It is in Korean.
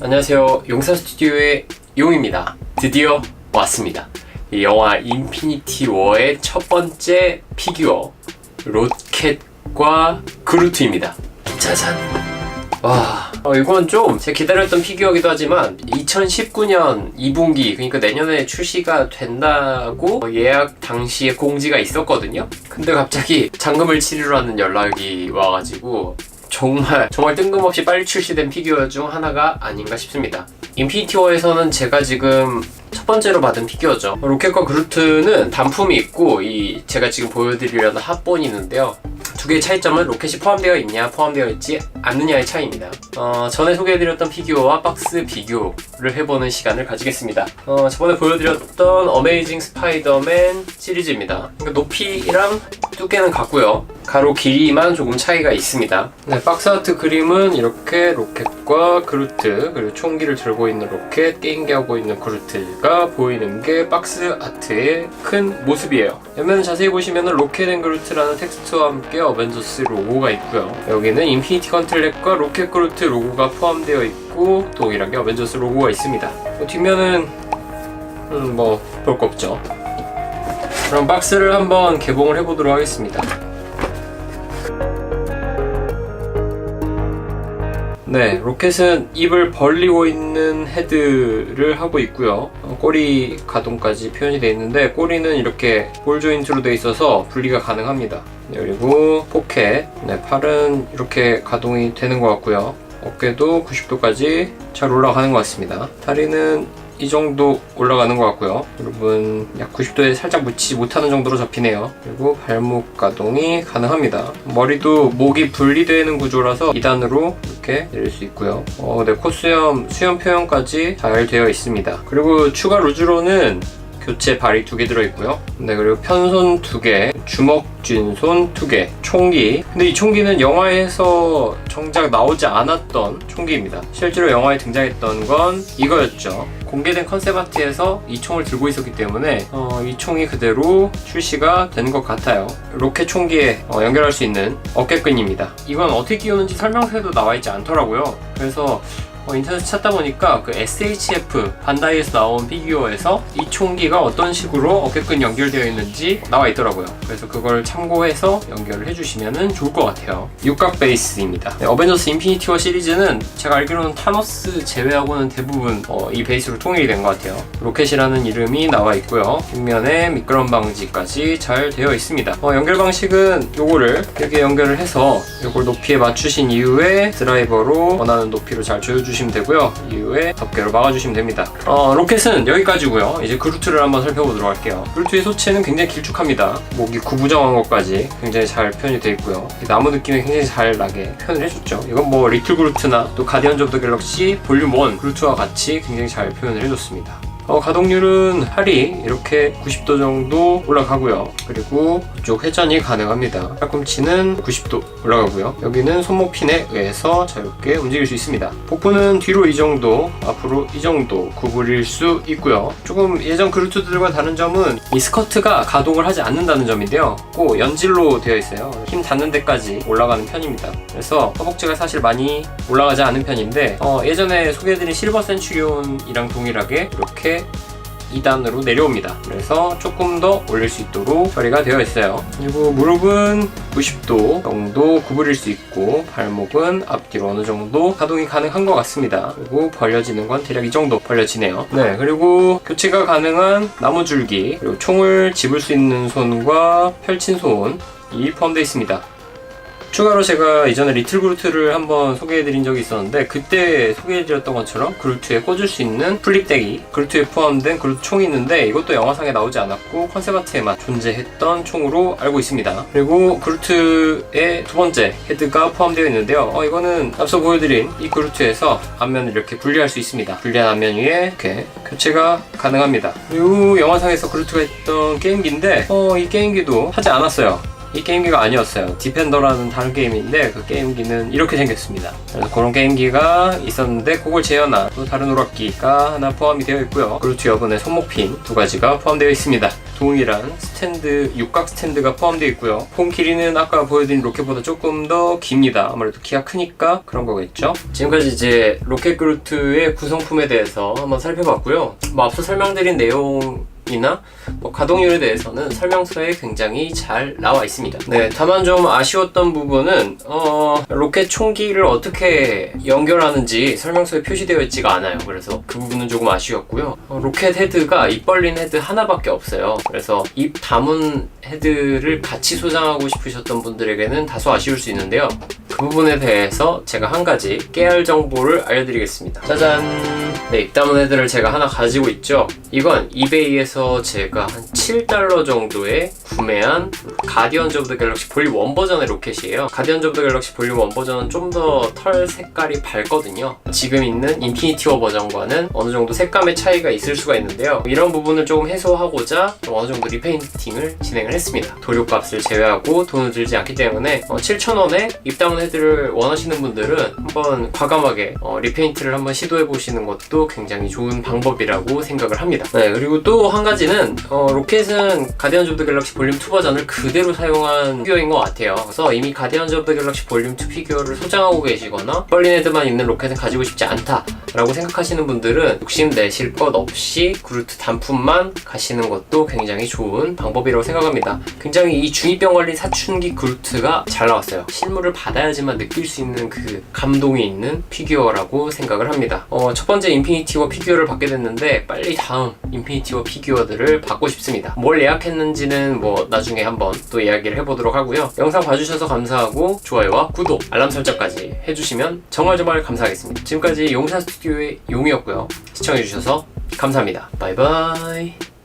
안녕하세요. 용사 스튜디오의 용입니다. 드디어 왔습니다. 이 영화 인피니티 워의 첫 번째 피규어 로켓과 그루트입니다. 짜잔. 와, 어, 이건 좀 제가 기다렸던 피규어기도 하지만 2019년 2분기 그러니까 내년에 출시가 된다고 예약 당시에 공지가 있었거든요. 근데 갑자기 잔금을 치르러 하는 연락이 와가지고 정말 정말 뜬금없이 빨리 출시된 피규어 중 하나가 아닌가 싶습니다. 인피니티 워에서는 제가 지금 첫 번째로 받은 피규어죠. 로켓과 그루트는 단품이 있고 이 제가 지금 보여드리려는 합본이 있는데요. 두 개의 차이점은 로켓이 포함되어 있냐 포함되어 있지 않느냐의 차이입니다. 어, 전에 소개해드렸던 피규어와 박스 비교를 해보는 시간을 가지겠습니다. 어, 저번에 보여드렸던 어메이징 스파이더맨 시리즈입니다. 그러니까 높이랑 두께는 같고요. 가로 길이만 조금 차이가 있습니다. 네, 박스 아트 그림은 이렇게 로켓과 그루트 그리고 총기를 들고 있는 로켓, 게임기 하고 있는 그루트가 보이는 게 박스 아트의 큰 모습이에요. 옆면 자세히 보시면 로켓 앤 그루트라는 텍스트와 함께 어벤져스 로고가 있고요. 여기는 인피니티 컨틀렛과 로켓 그루트 로고가 포함되어 있고 동일하게 어벤져스 로고가 있습니다. 뭐 뒷면은 음, 뭐볼 거 없죠. 그럼 박스를 한번 개봉을 해보도록 하겠습니다. 네, 로켓은 입을 벌리고 있는 헤드를 하고 있고요. 어, 꼬리 가동까지 표현이 되어 있는데 꼬리는 이렇게 볼 조인트로 되어 있어서 분리가 가능합니다. 네, 그리고 포켓, 네, 팔은 이렇게 가동이 되는 것 같고요. 어깨도 90도까지 잘 올라가는 것 같습니다. 다리는 이 정도 올라가는 것 같고요. 여러분 약 90도에 살짝 묻히지 못하는 정도로 접히네요. 그리고 발목 가동이 가능합니다. 머리도 목이 분리되는 구조라서 2단으로 이렇게 내릴 수 있고요. 어, 네, 콧수염, 수염 표현까지 잘 되어 있습니다. 그리고 추가 루즈로는 교체 발이 두 개 들어있고요. 네, 그리고 편손 두 개, 주먹 쥔손 두 개, 총기. 근데 이 총기는 영화에서 정작 나오지 않았던 총기입니다. 실제로 영화에 등장했던 건 이거였죠. 공개된 컨셉 아트에서 이 총을 들고 있었기 때문에 어, 이 총이 그대로 출시가 되는 것 같아요. 로켓 총기에 어, 연결할 수 있는 어깨끈입니다. 이건 어떻게 끼우는지 설명서에도 나와 있지 않더라고요. 그래서 어, 인터넷 찾다 보니까 그 SHF 반다이에서 나온 피규어에서 이 총기가 어떤 식으로 어깨끈 연결되어 있는지 나와 있더라고요. 그래서 그걸 참고해서 연결을 해주시면 좋을 것 같아요. 육각 베이스입니다. 네, 어벤져스 인피니티 워 시리즈는 제가 알기로는 타노스 제외하고는 대부분 어, 이 베이스로 통일이 된 것 같아요. 로켓이라는 이름이 나와 있고요. 뒷면에 미끄럼 방지까지 잘 되어 있습니다. 어, 연결 방식은 요거를 이렇게 연결을 해서 요걸 높이에 맞추신 이후에 드라이버로 원하는 높이로 잘 조여주시면 되고요. 이후에 덮개로 막아주시면 됩니다. 어, 로켓은 여기까지고요. 이제 그루트를 한번 살펴보도록 할게요. 그루트의 소체는 굉장히 길쭉합니다. 목이 구부정한 것까지 굉장히 잘 표현이 되어 있고요. 이 나무 느낌이 굉장히 잘 나게 표현을 해줬죠. 이건 뭐 리틀 그루트나 또 가디언즈 오브 더 갤럭시 볼륨 1 그루트와 같이 굉장히 잘 표현을 해줬습니다. 어, 가동률은 팔이 이렇게 90도 정도 올라가고요. 그리고 이쪽 회전이 가능합니다. 팔꿈치는 90도 올라가고요. 여기는 손목 핀에 의해서 자유롭게 움직일 수 있습니다. 복부는 뒤로 이 정도, 앞으로 이 정도 구부릴 수 있고요. 조금 예전 그루트들과 다른 점은 이 스커트가 가동을 하지 않는다는 점인데요. 꼭 연질로 되어 있어요. 힘 닿는 데까지 올라가는 편입니다. 그래서 허벅지가 사실 많이 올라가지 않은 편인데 어, 예전에 소개해드린 실버 센츄리온이랑 동일하게 이렇게 2단으로 내려옵니다. 그래서 조금 더 올릴 수 있도록 처리가 되어 있어요. 그리고 무릎은 90도 정도 구부릴 수 있고 발목은 앞뒤로 어느 정도 가동이 가능한 것 같습니다. 그리고 벌려지는 건 대략 이 정도 벌려지네요. 네, 그리고 교체가 가능한 나무줄기 그리고 총을 집을 수 있는 손과 펼친 손이 포함되어 있습니다. 추가로 제가 이전에 리틀 그루트를 한번 소개해드린 적이 있었는데 그때 소개해드렸던 것처럼 그루트에 꽂을 수 있는 플립덱이 그루트에 포함된 그루트 총이 있는데 이것도 영화상에 나오지 않았고 컨셉 아트에만 존재했던 총으로 알고 있습니다. 그리고 그루트의 두 번째 헤드가 포함되어 있는데요. 어, 이거는 앞서 보여드린 이 그루트에서 앞면을 이렇게 분리할 수 있습니다. 분리한 앞면 위에 이렇게 교체가 가능합니다. 그리고 영화상에서 그루트가 있던 게임기인데 어, 이 게임기도 하지 않았어요. 이 게임기가 아니었어요. 디펜더라는 다른 게임인데 그 게임기는 이렇게 생겼습니다. 그래서 그런 게임기가 있었는데 그걸 재현한 또 다른 오락기가 하나 포함이 되어 있고요. 그루트 여분의 손목핀 두 가지가 포함되어 있습니다. 동일한 스탠드, 육각 스탠드가 포함되어 있고요. 폼 길이는 아까 보여드린 로켓보다 조금 더 깁니다. 아무래도 키가 크니까 그런 거겠죠. 지금까지 이제 로켓 그루트의 구성품에 대해서 한번 살펴봤고요. 뭐 앞서 설명드린 내용 이나 뭐 가동률에 대해서는 설명서에 굉장히 잘 나와 있습니다. 네, 다만 좀 아쉬웠던 부분은 어, 로켓 총기를 어떻게 연결하는지 설명서에 표시되어 있지가 않아요. 그래서 그 부분은 조금 아쉬웠고요. 어, 로켓 헤드가 입 벌린 헤드 하나밖에 없어요. 그래서 입 다문 헤드를 같이 소장하고 싶으셨던 분들에게는 다소 아쉬울 수 있는데요. 그 부분에 대해서 제가 한 가지 깨알 정보를 알려드리겠습니다. 짜잔! 네, 입 다문 헤드를 제가 하나 가지고 있죠. 이건 이베이에서 제가 한 7달러 정도에 구매한 가디언즈 오브 더 갤럭시 볼륨 1 버전의 로켓이에요. 가디언즈 오브 더 갤럭시 볼륨 1 버전은 좀 더 털 색깔이 밝거든요. 지금 있는 인피니티 워 버전과는 어느 정도 색감의 차이가 있을 수가 있는데요. 이런 부분을 조금 해소하고자 좀 어느 정도 리페인팅을 진행을 했습니다. 도료값을 제외하고 돈을 들지 않기 때문에 어, 7,000원에 입다문 헤드를 원하시는 분들은 한번 과감하게 어, 리페인트를 한번 시도해 보시는 것도 굉장히 좋은 방법이라고 생각을 합니다. 네, 그리고 또 한 가지는 어, 로켓은 가디언즈 오브 더 갤럭시 볼륨 2 버전을 그대로 사용한 피규어인 것 같아요. 그래서 이미 가디언즈 오브 더 갤럭시 볼륨 2 피규어를 소장하고 계시거나 벌린 헤드만 있는 로켓은 가지고 싶지 않다라고 생각하시는 분들은 욕심 내실 것 없이 그루트 단품만 가시는 것도 굉장히 좋은 방법이라고 생각합니다. 굉장히 이 중2병 걸린 사춘기 그루트가 잘 나왔어요. 실물을 받아야지만 느낄 수 있는 그 감동이 있는 피규어라고 생각을 합니다. 어, 첫 번째 인피니티 워 피규어를 받게 됐는데 빨리 다음 인피니티 워 피규어들을 받고 싶습니다. 뭘 예약했는지는 뭐 나중에 한번 또 이야기를 해보도록 하고요. 영상 봐주셔서 감사하고 좋아요와 구독, 알람 설정까지 해주시면 정말 정말 감사하겠습니다. 지금까지 용산 스튜디오의 용이었고요. 시청해주셔서 감사합니다. 바이바이.